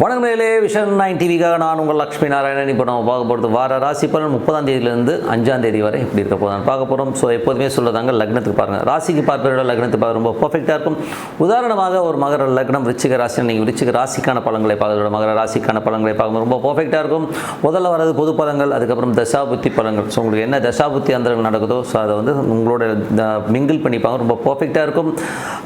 வணக்கம் நிலையிலே vision nine டிவிக்காக நான் உங்கள் லக்ஷ்மி நாராயணன். இப்போ நம்ம பார்க்க போகிறது வார ராசி பலன் முப்பதாம் தேதியிலேருந்து அஞ்சாம் தேதி வரை எப்படி இருக்க போதான் பார்க்க போகிறோம் ஸோ எப்போதுமே சொல்லுறாங்க லக்னத்துக்கு பாருங்கள் ராசிக்கு பார்ப்பதோட லக்னத்துக்கு பார்க்க ரொம்ப பர்ஃபெக்டாக இருக்கும். உதாரணமாக ஒரு மகர லக்னம் விருச்சிக ராசி நீங்கள் விருச்சிக ராசிக்கான பழங்களை பார்க்கறதோட மகர ராசிக்கான பழங்களை பார்க்கும்போது ரொம்ப பர்ஃபெக்டாக இருக்கும். முதல்ல வரது பொது பழங்கள் அதுக்கப்புறம் தசாபுத்தி பழங்கள். ஸோ உங்களுக்கு என்ன தசாபுத்தி அந்தரங்கள் நடக்குதோ ஸோ அதை வந்து உங்களோட மிங்கிள் பண்ணிப்பாங்க ரொம்ப பர்ஃபெக்டாக இருக்கும்.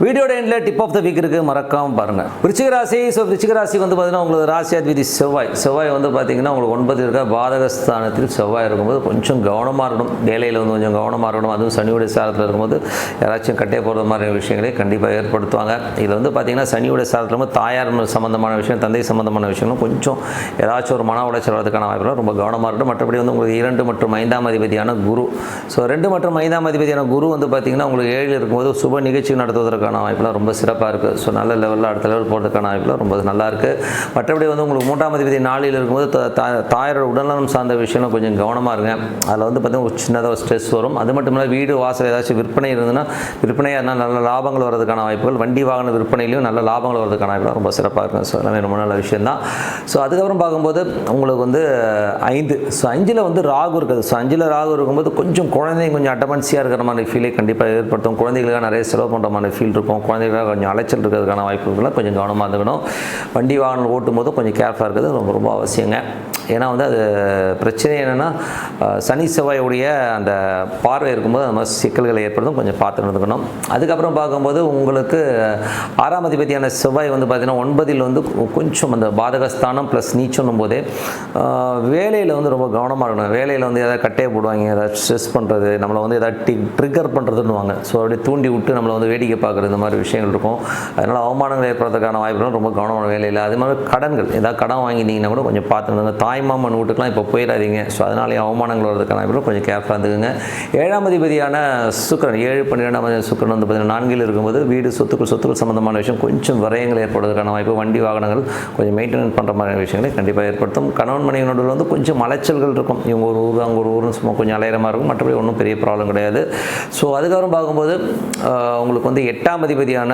வீடியோட எண்டில் டிப் ஆஃப் த வீக் இருக்குது மறக்காம பாருங்கள் விருச்சிக ராசி ஸோ விருச்சிக ராசி வந்து பார்த்தீங்கன்னா உங்களுக்கு ராசியாதிபதி செவ்வாய். செவ்வாய் வந்து பார்த்தீங்கன்னா உங்களுக்கு ஒன்பது இருக்க பாதகஸ்தானத்தில் செவ்வாய் இருக்கும்போது கொஞ்சம் கவனமாக இருக்கணும். வேலையில் வந்து கொஞ்சம் கவனமாக இருக்கணும். அதுவும் சனியுடைய சாரத்தில் இருக்கும்போது யாராச்சும் கட்டே போகிற மாதிரி விஷயங்களை கண்டிப்பாக ஏற்படுத்துவாங்க. இதில் வந்து பார்த்தீங்கன்னா சனியுடைய சாரத்தில் வந்து தாயார் சம்மந்தமான விஷயம் தந்தை சம்மந்தமான விஷயங்களும் கொஞ்சம் ஏதாச்சும் ஒரு மன உளைச்சல் வரதுக்கான வாய்ப்புகள் ரொம்ப கவனமாக இருக்கணும். மற்றபடி வந்து உங்களுக்கு இரண்டு மற்றும் ஐந்தாம் அதிபதியான குரு. ஸோ ரெண்டு மற்றும் ஐந்தாம் அதிபதியான குரு வந்து பார்த்தீங்கன்னா உங்களுக்கு ஏழில் இருக்கும்போது சுப நிகழ்ச்சி நடத்துவதற்கான வாய்ப்புலாம் ரொம்ப சிறப்பாக இருக்குது ஸோ நல்ல லெவலில் அடுத்த லெவல் போகிறதுக்கான வாய்ப்புலாம் ரொம்ப நல்லா இருக்குது மற்றபடி வந்து உங்களுக்கு மூன்றாம் அதிபதி நாளில் இருக்கும்போது த- தா- தாயாரோட உடல்நலம் சார்ந்த விஷயம்லாம் கொஞ்சம் கவனமாக இருங்க. அதில் வந்து பார்த்திங்கன்னா ஒரு சின்னதாக ஸ்ட்ரெஸ் வரும். அது மட்டும் இல்லை வீடு வாசல் ஏதாச்சும் விற்பனை இருந்ததுன்னா விற்பனையாக இருந்தால் நல்ல லாபங்கள் வரதுக்கான வாய்ப்புகள். வண்டி வாகன விற்பனையிலையும் நல்ல லாபங்கள் வரதுக்கான வாய்ப்புகள் ரொம்ப சிறப்பாக இருக்கும். ஸோ எல்லாமே ரொம்ப நல்ல விஷயந்தான் ஸோ அதுக்கப்புறம் பார்க்கும்போது உங்களுக்கு வந்து ஐந்து. ஸோ அஞ்சில் வந்து ராகு இருக்குது. ஸோ அஞ்சில் ராகு இருக்கும்போது கொஞ்சம் குழந்தைங்க கொஞ்சம் அட்டமன்சியாக இருக்கிற மாதிரி ஃபீலே கண்டிப்பாக ஏற்படுத்தும். குழந்தைகளுக்காக நிறைய செலவு பண்ணுற மாதிரி ஃபீல் இருக்கும். குழந்தைகளுக்காக கொஞ்சம் அலைச்சல் இருக்கிறதுக்கான வாய்ப்புகளை கொஞ்சம் கவனமாக இருந்துக்கணும். வண்டி வாகனம் ஓட்டும் போது கொஞ்சம் கேர்ஃபுல்லாக இருக்கிறது ரொம்ப ரொம்ப அவசியங்க. ஏன்னா வந்து அது பிரச்சனை என்னென்னா சனி செவ்வாயுடைய அந்த பார்வை இருக்கும்போது அந்த மாதிரி சிக்கல்களை ஏற்படுத்தும். கொஞ்சம் பார்த்து நடந்துக்கணும். அதுக்கப்புறம் பார்க்கும்போது உங்களுக்கு ஆறாம் அதிபதியான செவ்வாய் வந்து பார்த்திங்கன்னா ஒன்பதில் வந்து கொஞ்சம் அந்த பாதகஸ்தானம் ப்ளஸ் நீச்சணும் போதே வேலையில் வந்து ரொம்ப கவனமாக இருக்கணும். வேலையில் வந்து எதாவது கட்டையை போடுவாங்க ஏதாவது ஸ்ட்ரெஸ் பண்ணுறது நம்மளை வந்து எதாவது டி ட்ரிகர் பண்ணுறதுன்னுவாங்க ஸோ அப்படியே தூண்டி விட்டு நம்மளை வந்து வேடிக்கை பார்க்குறது இந்த மாதிரி விஷயங்கள் இருக்கும். அதனால் அவமானங்கள் ஏற்படுறதுக்கான வாய்ப்புகளும் ரொம்ப கவனமான வேலையில். அது மாதிரி கடன்கள். ஏதாவது கடன் வாங்கினீங்கன்னா கூட கொஞ்சம் பார்த்துருங்க தாய்மாமன் வீட்டுக்கெலாம் இப்போ போயிடாதீங்க. ஸோ அதனாலே அவமானங்கள் வரதுக்கான இப்போ கொஞ்சம் கேர்ஃபுல்லாக இருந்துக்குங்க. ஏழாம் அதிபதியான சுக்கிரன் ஏழு பன்னிரெண்டாம் சுக்கரன் வந்து பார்த்தீங்கன்னா நான்கில் இருக்கும்போது வீடு சொத்துக்கள் சொத்துக்கள் சம்மந்தமான விஷயம் கொஞ்சம் விரயங்கள் ஏற்படுவதற்கான வாய்ப்பு வண்டி வாகனங்கள் கொஞ்சம் மெயின்டெனன்ஸ் பண்ணுற மாதிரியான விஷயங்களை கண்டிப்பாக ஏற்படுத்தும். கணவன் மனைவி நடுவில் வந்து கொஞ்சம் அலைச்சல்கள் இருக்கும். இவங்க ஒரு ஊர் அங்கே ஒரு ஊர்னு சும்மா கொஞ்சம் அலையிற இருக்கும். மற்றபடி ஒன்றும் பெரிய ப்ராப்ளம் கிடையாது. ஸோ அதுக்கப்புறம் பார்க்கும்போது உங்களுக்கு வந்து எட்டாம் அதிபதியான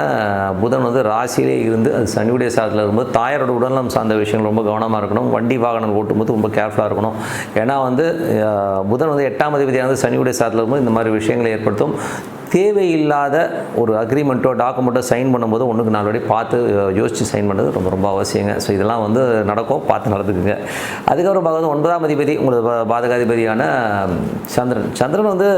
புதன் வந்து ராசியிலே இருந்து அது சனியுடைய சாதத்தில் இருக்கும்போது தாயாரோட உடல்நலம் சார்ந்த விஷயங்கள் ரொம்ப கவனமாக இருக்கணும். வண்டி வாகனம் ஓட்டும்போது ரொம்ப கேர்ஃபுல்லாக இருக்கணும். ஏன்னா வந்து புதன் வந்து எட்டாம் அதிபதியானது சனியுடைய சாதத்தில் இருக்கும்போது இந்த மாதிரி விஷயங்களை ஏற்படுத்தும். தேவையில்லாத ஒரு அக்ரிமெண்ட்டோ டாக்குமெண்ட்டோ சைன் பண்ணும்போது ஒன்றுக்கு நாலு பார்த்து யோசித்து சைன் பண்ணுறது ரொம்ப ரொம்ப அவசியங்க. ஸோ இதெல்லாம் வந்து நடக்கும். பார்த்து நடந்துக்குங்க. அதுக்கப்புறம் பார்க்குறது ஒன்பதாம் அதிபதி உங்களுக்கு பாதகாதிபதியான சந்திரன். சந்திரன் வந்து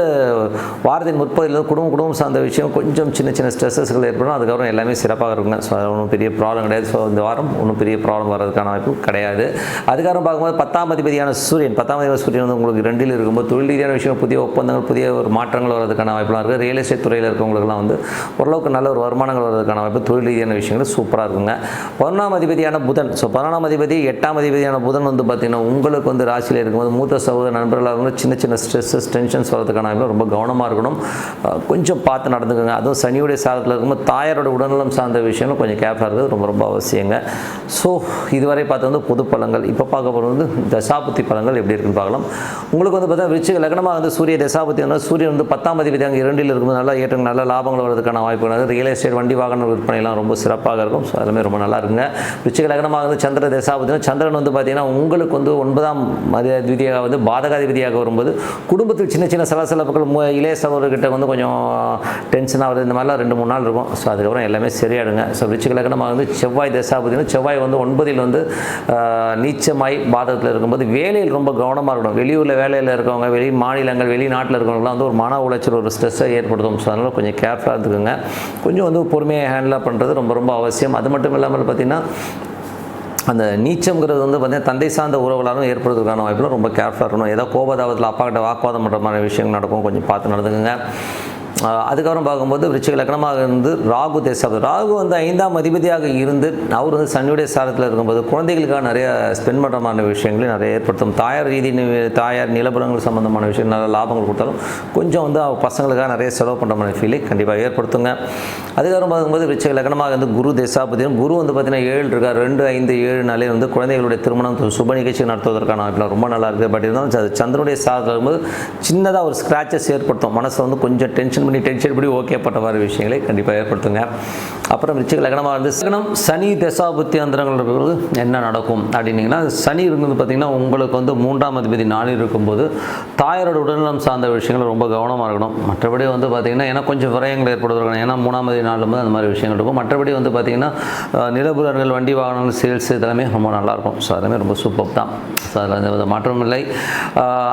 வாரத்தின் முற்பதில் குடும்பம் குடும்பம் சார்ந்த விஷயம் கொஞ்சம் சின்ன சின்ன ஸ்ட்ரெஸ்ஸஸ்கள் ஏற்படும். அதுக்கப்புறம் எல்லாமே சிறப்பாக இருக்குங்க. ஸோ ஒன்றும் பெரிய ப்ராப்ளம் கிடையாது. ஸோ இந்த வாரம் ஒன்றும் பெரிய ப்ராப்ளம் வர்றதுக்கான வாய்ப்பு கிடையாது. அதுக்கப்புறம் பார்க்கும்போது பத்தாம் அதிபதியான சூரியன் பத்தாம் அதிபதி சூரியன் வந்து உங்களுக்கு ரெண்டில் இருக்கும்போது தொழில் ரீதியான விஷயம் புதிய ஒப்பந்தங்கள் புதிய ஒரு மாற்றங்கள் வர்றதுக்கான வாய்ப்புலாம் இருக்குது. ரியல் எஸ்டேட் துறையில் இருக்கவங்களுக்குலாம் வந்து ஓரளவுக்கு நல்ல ஒரு வருமானங்கள் வர்றதுக்கான வாய்ப்பு தொழில் ரீதியான விஷயங்கள் சூப்பராக இருக்குங்க. பதினொன்றாம் அதிபதியான புதன் ஸோ பதினொன்றாம் அதிபதி எட்டாம் அதிபதியான புதன் வந்து பார்த்திங்கன்னா உங்களுக்கு வந்து ராசியில் இருக்கும்போது மூத்த சகோதர நண்பர்களாக இருக்கும் சின்ன சின்ன ஸ்ட்ரெஸ்ஸஸ் டென்ஷன்ஸ் வரதுக்கான வாய்ப்பு ரொம்ப கவனமாக இருக்கணும். கொஞ்சம் பார்த்து நடந்துக்கோங்க. அதுவும் சனியுடைய சாதத்தில் இருக்கும்போது தாயாரோட உடல்நலம் சார்ந்த விஷயங்களும் கொஞ்சம் கேர்ஃபுல்லாக இருக்கிறது ரொம்ப ரொம்ப அவசியங்க. ஸோ இதுவரை பார்த்து வந்து பொது பழங்கள். இப்போ பார்க்க போகிறது வந்து தசாபுத்தி பழங்கள் எப்படி இருக்குன்னு பார்க்கலாம். உங்களுக்கு வந்து பார்த்தா விருச்சிக லக்னமாக வந்து சூரிய தசாபுத்தி வந்து சூரியன் வந்து பத்தாம் அதிபதி அங்கே இரண்டில் இருக்கும் இருக்கும்போது நல்லா ஏற்றம் நல்ல லாபங்கள் வரதுக்கான வாய்ப்புகள் இருக்குது. ரியல் எஸ்டேட் வண்டி வாகன விற்பனைலாம் ரொம்ப சிறப்பாக இருக்கும். ஸோ எல்லாமே ரொம்ப நல்லா இருக்குங்க. விருச்சிக லக்னமாக வந்து சந்திர தசாபுத்தி சந்திரன் வந்து பார்த்தீங்கன்னா உங்களுக்கு வந்து ஒன்பதாம் அதிபதியாக வந்து பாதகாதிபதியாக வரும்போது குடும்பத்தில் சின்ன சின்ன சலசலப்புகள் மு- இளைய சகோதரர்கிட்ட வந்து கொஞ்சம் டென்ஷன் ஆகுது இந்த மாதிரிலாம் ரெண்டு மூணு நாள் இருக்கும். ஸோ அதுக்கப்புறம் எல்லாமே சரியாயிடுங்க. ஸோ விருச்சிக லக்னமாக வந்து செவ்வாய் தசாபதினு செவ்வாய் வந்து ஒன்பதில் வந்து நீச்சமாய் பாதகத்தில் இருக்கும்போது வேலையில் ரொம்ப கவனமாக இருக்கணும். வெளியூரில் வேலையில் இருக்கவங்க வெளி மாநிலங்கள் வெளிநாட்டில் இருக்கிறவங்களாம் வந்து ஒரு மன உளைச்சல் ஒரு ஸ்ட்ரெஸ்ஸை ஏற்படுத்தும். ஸோ அதனால் கொஞ்சம் கேர்ஃபுல்லாக இருந்துக்குங்க. கொஞ்சம் வந்து பொறுமையாக ஹேண்டில் பண்ணுறது ரொம்ப ரொம்ப அவசியம். அது மட்டும் இல்லாமல் பார்த்திங்கன்னா அந்த நீச்சம்ங்கிறது வந்து பார்த்தீங்கன்னா தந்தை சார்ந்த உறவுகளாலும் ஏற்படுறதுக்கான வாய்ப்பில் ரொம்ப கேர்ஃபுல்லாக இருக்கணும். ஏதோ கோபதாபத்தில் அப்பா கிட்ட வாக்குவாதம் பண்ணுற மாதிரி விஷயங்கள் நடக்கும். கொஞ்சம் பார்த்து நடந்துக்குங்க. அதுக்கப்புறம் பார்க்கும்போது விருச்சிக லக்னமாக இருந்து ராகு தேசம். ராகு வந்து ஐந்தாம் அதிபதியாக இருந்து அவர் வந்து சனியுடைய சாரத்தில் இருக்கும்போது குழந்தைகளுக்காக நிறைய ஸ்பெண்ட் பண்ணுற மாதிரி விஷயங்களையும் நிறைய ஏற்படுத்தும். தாயார் ரீதி தாயார் நிலப்புறங்கள் சம்மந்தமான விஷயம் நல்ல லாபங்கள் கொடுத்தாலும் கொஞ்சம் வந்து அவங்க பசங்களுக்காக நிறைய செலவு பண்ணுற மாதிரி ஃபீலை கண்டிப்பாக ஏற்படுத்துங்க. அதுக்கப்புறம் பார்க்கும்போது விருச்சிக லக்னமாக வந்து குரு தேசாபதியும் குரு வந்து பார்த்தீங்கன்னா ஏழு இருக்கார். ரெண்டு ஐந்து ஏழு நாளே வந்து குழந்தைகளுடைய திருமணம் சுப நிகழ்ச்சி நடத்துவதற்கான வாய்ப்பில் ரொம்ப நல்லா இருக்குது பட் இருந்தாலும் சந்திரனுடைய சாதத்தில் இருக்கும்போது சின்னதாக ஒரு ஸ்க்ராச்சஸ் ஏற்படுத்தும். மனசை வந்து கொஞ்சம் டென்ஷன் பண்ணி டென்ஷன் படி ஓகே பண்ணுற மாதிரி விஷயங்களை கண்டிப்பாக ஏற்படுத்துங்க. அப்புறம் ரிச்சிக லக்னமாக இருந்து சகனம் சனி தசா புத்தி அந்தரங்கள் என்ன நடக்கும் அப்படின்னீங்கன்னா சனி இருந்தது பார்த்தீங்கன்னா உங்களுக்கு வந்து மூன்றாம் அதிபதி நாளில் இருக்கும்போது தாயாரோட உடல்நலம் சார்ந்த விஷயங்கள் ரொம்ப கவனமாக இருக்கணும். மற்றபடி வந்து பார்த்திங்கன்னா ஏன்னா கொஞ்சம் விரயங்கள் ஏற்படுவதற்கான ஏன்னா மூணாம் தேதி நாளில் போது அந்த மாதிரி விஷயங்கள் இருக்கும். மற்றபடி வந்து பார்த்திங்கன்னா அஹ், வண்டி வாகனங்கள் சேல்ஸ் இதெல்லாமே ரொம்ப நல்லாயிருக்கும் ஸோ அதெல்லாமே ரொம்ப சூப்பர் தான். ஸோ அதில் எந்த மாற்றமும் இல்லை.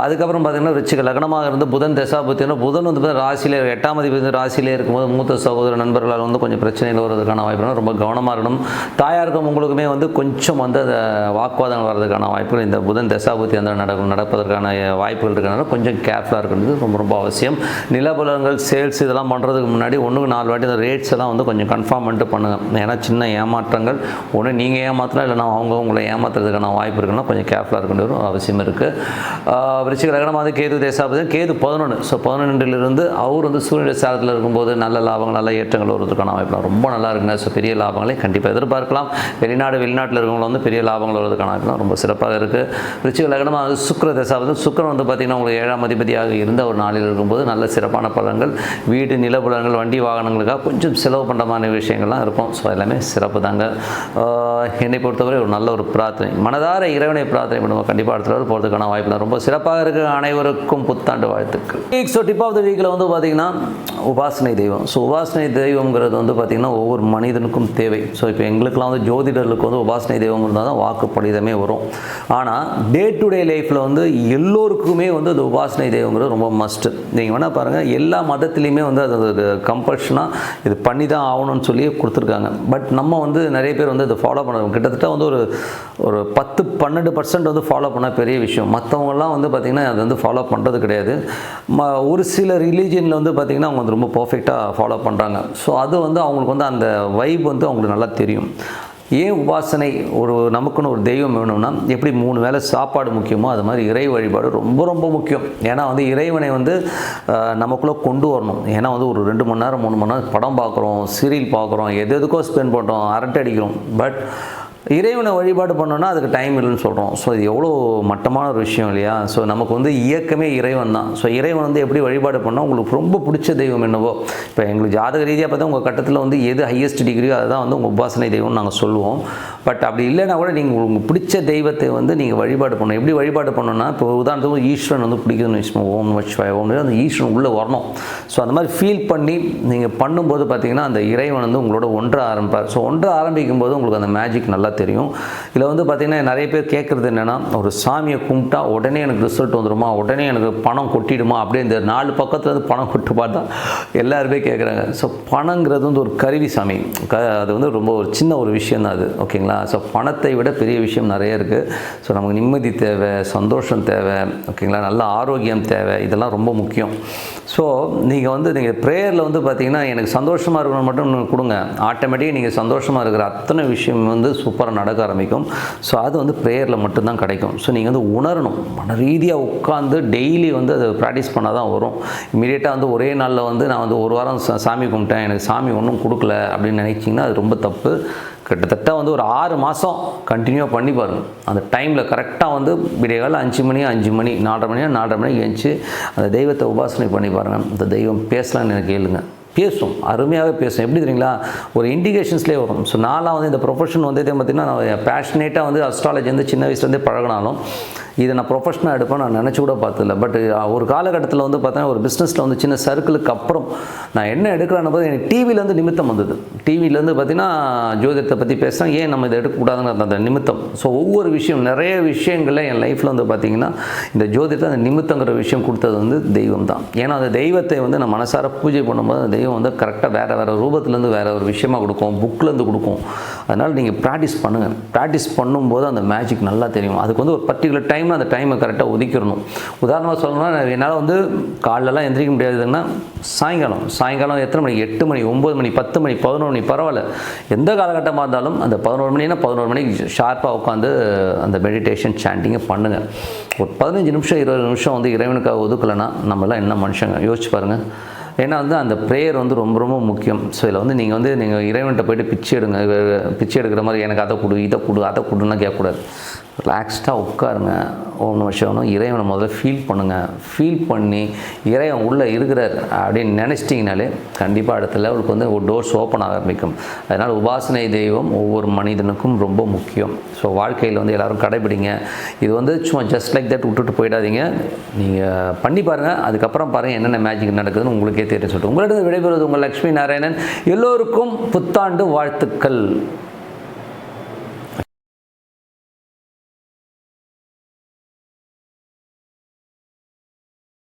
அதுக்கப்புறம் பார்த்திங்கன்னா ரிச்சிக லக்னமாக இருந்து புதன் தசா புத்தினா புதன் வந்து பார்த்தீங்கன்னா ராசியில் எட்டாம் அதிபதி ராசியிலே இருக்கும்போது மூத்த சகோதர நண்பர்களால் வந்து கொஞ்சம் பிரச்சனைகள் வருவதற்கான வாய்ப்பு ரொம்ப கவனமாக இருக்கணும். தாயாருக்கும் உங்களுக்குமே வந்து கொஞ்சம் வந்து அந்த வாக்குவாதங்கள் வர்றதுக்கான வாய்ப்புகள் இந்த புதன் தசாபுத்தி அந்த நடக்கும் நடப்பதற்கான வாய்ப்புகள் இருக்கிறனால கொஞ்சம் கேர்ஃபுல்லாக இருக்கிறது ரொம்ப ரொம்ப அவசியம். நிலபலங்கள் சேல்ஸ் இதெல்லாம் பண்ணுறதுக்கு முன்னாடி ஒன்றுக்கு நாலு வாட்டி அந்த ரேட்ஸ் எல்லாம் வந்து கொஞ்சம் கன்ஃபார்ம் பண்ணிட்டு பண்ணுங்கள் ஏன்னா சின்ன ஏமாற்றங்கள். ஒன்று நீங்கள் ஏமாற்றலாம் இல்லைனா அவங்க உங்களை ஏமாத்துறதுக்கான வாய்ப்பு இருக்குன்னா கொஞ்சம் கேர்ஃபுல்லாக இருக்க ஒரு அவசியம் இருக்குது விருச்சிக ரகணமாக கேது தேசாபதி கேது பதினொன்று ஸோ பதினொன்றிலிருந்து அவர் வந்து சூரிய சாரத்தில் இருக்கும்போது நல்ல லாபங்கள் நல்ல ஏற்றங்கள் வருவதற்கான வாய்ப்புலாம் ரொம்ப நல்லா இருக்குங்க. ஸோ பெரிய லாபங்களை கண்டிப்பாக எதிர்பார்க்கலாம். வெளிநாடு வெளிநாட்டில் இருக்கவங்களும் வந்து பெரிய லாபங்கள் வருவதற்கான வாய்ப்பு ரொம்ப சிறப்பாக இருக்குது ரிச்சிக லக்னமாக வந்து சுக்கர தசா. வந்து சுக்கிரன் வந்து பார்த்திங்கன்னா உங்களுக்கு ஏழாம் அதிபதியாக இருந்த ஒரு நாளில் இருக்கும்போது நல்ல சிறப்பான பலன்கள் வீடு நிலபுலங்கள் வண்டி வாகனங்களுக்காக கொஞ்சம் செலவு பண்ணுற மாதிரி விஷயங்கள்லாம் இருக்கும். ஸோ எல்லாமே சிறப்பு தாங்க. என்னை பொறுத்தவரை ஒரு நல்ல ஒரு பிரார்த்தனை. மனதார இறைவனை பிரார்த்தனை பண்ணுவோம். கண்டிப்பாக அடுத்த போகிறதுக்கான வாய்ப்பு ரொம்ப சிறப்பாக இருக்கு. அனைவருக்கும் புத்தாண்டு வாழ்த்துக்கள். ஸோ டிப் ஆஃப் த வீக்கில் வந்து பார்த்திங்கன்னா உபாசனை தெய்வம். ஸோ உபாசனை தெய்வங்கிறது வந்து பார்த்திங்கன்னா ஒவ்வொரு மனிதனுக்கும் தேவை. ஸோ இப்போ எங்களுக்கெல்லாம் வந்து ஜோதிடர்களுக்கு வந்து உபாசனை தெய்வம் இருந்தால் தான் வாக்குப்படிதமே வரும். ஆனால் டே டு டே லைஃப்பில் வந்து எல்லோருக்குமே வந்து அது உபாசனை தெய்வங்கிறது ரொம்ப மஸ்ட்டு நீங்கள் வேணால் பாருங்கள் எல்லா மதத்துலேயுமே வந்து அது கம்பல்ஷனாக இது பண்ணி தான் ஆகணும்னு சொல்லி கொடுத்துருக்காங்க. பட் நம்ம வந்து நிறைய பேர் வந்து அதை ஃபாலோ பண்ணுறோம் கிட்டத்தட்ட வந்து ஒரு ஒரு பத்து பன்னெண்டு பர்சன்ட் வந்து ஃபாலோ பண்ண பெரிய விஷயம். மற்றவங்கலாம் வந்து பார்த்திங்கன்னா அது வந்து ஃபாலோ பண்ணுறது கிடையாது. ம ஒரு சில ரிலீஜியனில் வந்து பார்த்திங்கன்னா பார்த்திங்கன்னா அவங்க வந்து ரொம்ப பர்ஃபெக்டாக ஃபாலோ பண்ணுறாங்க ஸோ அது வந்து அவங்களுக்கு வந்து அந்த வைப் வந்து அவங்களுக்கு நல்லா தெரியும். ஏன் உபாசனை ஒரு நமக்குன்னு ஒரு தெய்வம் வேணும்னா எப்படி மூணு வேளை சாப்பாடு முக்கியமோ அது மாதிரி இறை வழிபாடு ரொம்ப ரொம்ப முக்கியம். ஏன்னா வந்து இறைவனை வந்து நமக்குள்ளே கொண்டு வரணும். ஏன்னா வந்து ஒரு ரெண்டு மணி நேரம் மூணு மணி நேரம் படம் பார்க்குறோம் சீரியல் பார்க்குறோம் எது எதுக்கோ ஸ்பெண்ட் பண்ணுறோம் அரட்டை அடிக்கிறோம். பட் இறைவனை வழிபாடு பண்ணோன்னா அதுக்கு டைம் இல்லைன்னு சொல்கிறோம் ஸோ இது எவ்வளோ மட்டமான ஒரு விஷயம் இல்லையா? ஸோ நமக்கு வந்து இயக்கமே இறைவன் தான். ஸோ இறைவன் வந்து எப்படி வழிபாடு பண்ணால் உங்களுக்கு ரொம்ப பிடிச்ச தெய்வம் என்னவோ. இப்போ எங்களுக்கு ஜாதக ரீதியாக பார்த்தா உங்கள் கட்டத்தில் வந்து எது ஹையஸ்ட் டிகிரியோ அதுதான் வந்து உங்கள் உபாசனை தெய்வம்னு நாங்கள் சொல்லுவோம். பட் அப்படி இல்லைன்னா கூட நீங்கள் உங்களுக்கு பிடிச்ச தெய்வத்தை வந்து நீங்கள் வழிபாடு பண்ணணும். எப்படி வழிபாடு பண்ணணும்னா இப்போ உதாரணத்துக்கு ஈஸ்வரன் வந்து பிடிக்குதுன்னு வச்சுக்கோங்க. ஓம் வச்சுவாய் ஓம் அந்த ஈஸ்வரன் உள்ளே வரணும். ஸோ அந்த மாதிரி ஃபீல் பண்ணி நீங்கள் பண்ணும்போது பார்த்தீங்கன்னா அந்த இறைவன் வந்து உங்களோட ஒன்ற ஆரம்பிப்பார். ஸோ ஒன்றை ஆரம்பிக்கும் போது உங்களுக்கு அந்த மேஜிக் நல்லா தெரியும். இதில் வந்து பார்த்திங்கன்னா நிறைய பேர் கேட்குறது என்னென்னா ஒரு சாமியை கும்பிட்டா உடனே எனக்கு ரிசல்ட் வந்துடுமா உடனே எனக்கு பணம் கொட்டிடுமா? அப்படியே இந்த நாலு பக்கத்தில் வந்து பணம் கொட்டு பார்த்தா எல்லாருமே கேட்குறாங்க ஸோ பணங்கிறது வந்து ஒரு கருவி சாமி. க அது வந்து ரொம்ப ஒரு சின்ன ஒரு விஷயம் தான் அது. ஓகேங்களா? ஸோ பணத்தை விட பெரிய விஷயம் நிறைய இருக்குது ஸோ நமக்கு நிம்மதி தேவை சந்தோஷம் தேவை ஓகேங்களா? நல்ல ஆரோக்கியம் தேவை. இதெல்லாம் ரொம்ப முக்கியம். ஸோ நீங்கள் வந்து நீங்கள் ப்ரேயரில் வந்து பார்த்தீங்கன்னா எனக்கு சந்தோஷமாக இருக்கணும் மட்டும் கொடுங்க. ஆட்டோமேட்டிக்காக நீங்கள் சந்தோஷமாக இருக்கிற அத்தனை விஷயம் வந்து சூப்பராக நடக்க ஆரம்பிக்கும். ஸோ அது வந்து ப்ரேயரில் மட்டும்தான் கிடைக்கும். ஸோ நீங்கள் வந்து உணரணும். மன ரீதியாக உட்காந்து டெய்லி வந்து அதை ப்ராக்டிஸ் பண்ணால் தான் வரும் இமீடியட்டாக வந்து ஒரே நாளில் வந்து நான் வந்து ஒரு வாரம் சா- சாமி கும்பிட்டேன். எனக்கு சாமி ஒன்றும் கொடுக்கல அப்படின்னு நினைச்சிங்கன்னா அது ரொம்ப தப்பு. கிட்டத்தட்ட வந்து ஒரு ஆறு மாதம் கண்டினியூவாக பண்ணி பாருங்கள் அந்த டைமில் கரெக்டாக வந்து விடியகால அஞ்சு மணி அஞ்சு மணி நாலரை மணி நாலரை மணிக்கு எழுந்துச்சு அந்த தெய்வத்தை உபாசனை பண்ணி பாருங்கள் அந்த தெய்வம் பேசலாம்னு எனக்கு கேளுங்கள் பேசும் அருமையாகவே பேசும். எப்படி தெரியுங்களா? ஒரு இண்டிகேஷன்ஸ்லேயே வரும். ஸோ நான்லாம் வந்து இந்த ப்ரொஃபஷன் வந்து பார்த்தீங்கன்னா நான் பேஷனேட்டாக வந்து அஸ்ட்ராலஜி வந்து சின்ன வயசுலேருந்தே பழகினாலும் இதை நான் ப்ரொஃபஷனாக எடுப்பேன் நான் நினச்சி கூட பார்த்ததில்ல. பட் ஒரு காலகட்டத்தில் வந்து பார்த்தீங்கன்னா ஒரு பிஸ்னஸில் வந்து சின்ன சர்க்கிளுக்கு அப்புறம் நான் என்ன எடுக்கிறேன்னு போது எனக்கு டிவிலேருந்து நிமித்தம் வந்தது. டிவிலேருந்து பார்த்தீங்கன்னா ஜோதிடத்தை பற்றி பேசுகிறேன் ஏன் நம்ம இதை எடுக்கக்கூடாதுன்னு அந்த நிமித்தம். ஸோ ஒவ்வொரு விஷயம் நிறைய விஷயங்களில் என் லைஃப்பில் வந்து பார்த்தீங்கன்னா இந்த ஜோதிடத்தை அந்த நிமித்தங்கிற விஷயம் கொடுத்தது வந்து தெய்வம் தான். ஏன்னா அந்த தெய்வத்தை வந்து நான் மனசார பூஜை பண்ணும்போது அந்த தெய்வம் வந்து கரெக்டாக வேறு வேறு ரூபத்துலேருந்து வேறு ஒரு விஷயமாக கொடுக்கும். புக்லேருந்து கொடுக்கும். அதனால் நீங்கள் ப்ராக்டிஸ் பண்ணுங்கள் ப்ராக்டிஸ் பண்ணும்போது அந்த மேஜிக் நல்லா தெரியும். அதுக்கு வந்து ஒரு பர்டிகுலர் டைம் அந்த டைமை கரெக்டாக ஒதுக்கிடணும். உதாரணமாக சொல்லணும்னா என்னால் வந்து காலைலலாம் எந்திரிக்க முடியாதுன்னா சாயங்காலம். சாயங்காலம் எத்தனை மணி? எட்டு மணி ஒம்பது மணி பத்து மணி பதினொரு மணி பரவாயில்ல. எந்த காலகட்டமாக இருந்தாலும் அந்த பதினோரு மணினா பதினோரு மணிக்கு ஷார்ப்பாக உட்காந்து அந்த மெடிடேஷன் சாண்டிங்கை பண்ணுங்கள் ஒரு பதினஞ்சு நிமிஷம் இருபது நிமிஷம் வந்து இறைவனுக்காக ஒதுக்கலைன்னா நம்மளாம் என்ன மனுஷங்க? யோசிச்சு பாருங்கள் ஏன்னா வந்து அந்த ப்ரேயர் வந்து ரொம்ப ரொம்ப முக்கியம். ஸோ இதில் வந்து நீங்கள் வந்து நீங்கள் இறைவன்கிட்ட போய்ட்டு பிச்சை எடுங்க. பிச்சை எடுக்கிற மாதிரி எனக்கு அதை கொடு இதை கொடு அதை கொடுன்னா கேட்கக்கூடாது. ரிலாக்ஸ்டாக உட்காருங்க. ஓம் நம சிவனும் இறைவனை முதல்ல ஃபீல் பண்ணுங்கள் ஃபீல் பண்ணி இறைவன் உள்ளே இருக்கிறார் அப்படின்னு நினச்சிட்டிங்கனாலே கண்டிப்பாக அடுத்த லெவலுக்கு வந்து ஒரு டோர்ஸ் ஓப்பன் ஆக ஆரம்பிக்கும். அதனால் உபாசனை தெய்வம் ஒவ்வொரு மனிதனுக்கும் ரொம்ப முக்கியம். ஸோ வாழ்க்கையில் வந்து எல்லோரும் கடைபிடிங்க. இது வந்து சும்மா ஜஸ்ட் லைக் தட் விட்டுட்டு போயிடாதீங்க. நீங்கள் பண்ணி பாருங்கள் அதுக்கப்புறம் பாருங்கள் என்னென்ன மேஜிக் நடக்குதுன்னு உங்களுக்கே தெரியும் சொல்லிட்டு. உங்களிடம் விடைபெறுவது உங்கள் லக்ஷ்மி நாராயணன். எல்லோருக்கும் புத்தாண்டு வாழ்த்துக்கள்.